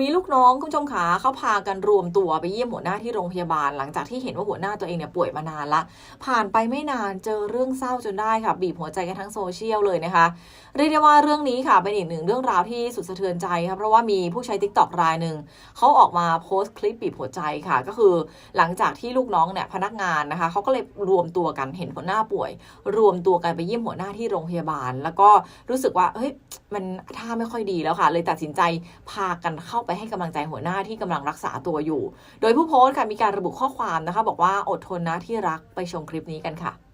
มีลูกน้องคุณผู้ชมขาเขาพากันรวมตัวไปเยี่ยมหัวหน้าที่โรงพยาบาล หลังจากที่เห็นว่าหัวหน้าตัวเองเนี่ยป่วยมานานละ ผ่านไปไม่นานเจอเรื่องเศร้าจนได้ค่ะ บีบหัวใจกันทั้งโซเชียลเลยนะคะเรียกได้ว่าเรื่องนี้ค่ะเป็นอีกหนึ่งเรื่องราวที่สุดสะเทือนใจค่ะเพราะว่ามีผู้ใช้ t ิ k t o k รายหนึ่งเขาออกมาโพสต์คลิปบีบหัวใจค่ะ ก็คือหลังจากที่ลูกน้องเนี่ยพนักงานนะคะเขาก็เลยรวมตัวกันเห็นหัวหน้าป่วย รวมตัวกันไปเยี่ยมหัวหน้าที่โรงพยาบาล แล้วก็รู้สึกว่าเฮ้ย มันท่าไม่ค่อยดีแล้วค่ะ เลยตัดสินใจพากันเข้าไปให้กำลังใจหัวหน้าที่กำลังรักษาตัวอยู่ โดยผู้โพสต์ค่ะมีการระบุข้อความนะคะ บอกว่าอดทนนะที่รักไปชมคลิปนี้กันค่ะ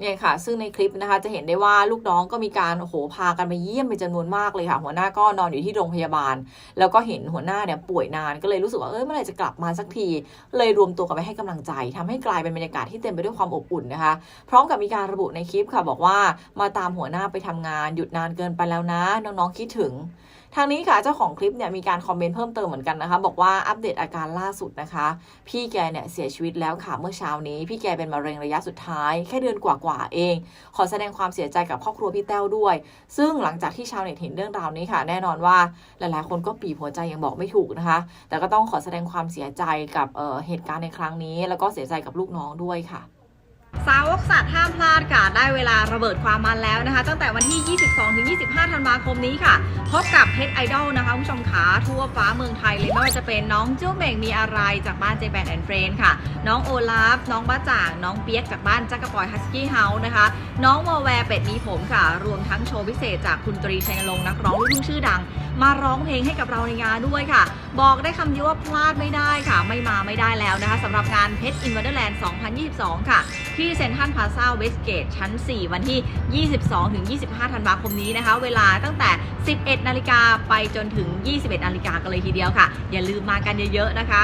เนี่ยค่ะ ซึ่งในคลิปนะคะจะเห็นได้ว่าลูกน้องก็มีการโอ้โหพากันไปเยี่ยมเป็นจำนวนมากเลยค่ะ หัวหน้าก็นอนอยู่ที่โรงพยาบาล แล้วก็เห็นหัวหน้าเนี่ยป่วยนานก็เลยรู้สึกว่าเอ้ยเมื่อไหร่จะกลับมาสักที เลยรวมตัวกันไปให้กำลังใจทำให้กลายเป็นบรรยากาศที่เต็มไปด้วยความอบอุ่นนะคะ พร้อมกับมีการระบุในคลิปค่ะบอกว่ามาตามหัวหน้าไปทำงานหยุดนานเกินไปแล้วนะ น้องๆคิดถึงทางนี้ค่ะเจ้าของคลิปเนี่ยมีการคอมเมนต์เพิ่มเติมเหมือนกันนะคะ บอกว่าอัปเดตอาการล่าสุดนะคะ พี่แกเนี่ยเสียชีวิตแล้วค่ะเมื่อเช้านี้ พี่แกเป็นมะเร็งระยะสุดท้ายแค่เดือนกว่าๆเอง ขอแสดงความเสียใจกับครอบครัวพี่แต้วด้วย ซึ่งหลังจากที่ชาวเน็ตเห็นเรื่องราวนี้ค่ะ แน่นอนว่าหลายๆ คนก็ปีบหัวใจยังบอกไม่ถูกนะคะ แต่ก็ต้องขอแสดงความเสียใจกับเเหตุการณ์ในครั้งนี้ แล้วก็เสียใจกับลูกน้องด้วยค่ะ สาวกสัตว์ห้ามพลาดค่ะ ได้เวลาระเบิดความมันแล้วนะคะ ตั้งแต่วันที่ 22 ถึง 25 ธันวาคมนี้ค่ะ พบกับเพชรไอดอลนะคะคุณผู้ชมขาทั่วฟ้าเมืองไทยเลยไม่ว่าจะเป็นน้องเจ้าเม่งมีอะไรจากบ้านเจแปนแอนด์เฟรนค่ะ น้องโอลาฟ น้องบ้าจ่าง น้องเปียกจากบ้านจักรปอยฮัสกี้เฮาส์นะคะ น้องวอแวร์เป็ดมีผมค่ะ รวมทั้งโชว์พิเศษจากคุณตรีชัยนรงค์นักร้องลูกทุ่งชื่อดัง มาร้องเพลงให้กับเราในงานด้วยค่ะ บอกได้คำเดียวว่าพลาดไม่ได้ค่ะ ไม่มาไม่ได้แล้วนะคะสำหรับงานเพชรอินเดอร์แลนด์ 2022 ค่ะ ที่เซ็นทรัลพลาซาเวสเกตชั้น 4 วันที่ 22-25 ธันวาคมนี้นะคะ เวลาตั้งแต่ 11 นาฬิกาไปจนถึง 21 นาฬิกากันเลยทีเดียวค่ะ อย่าลืมมากันเยอะๆนะคะ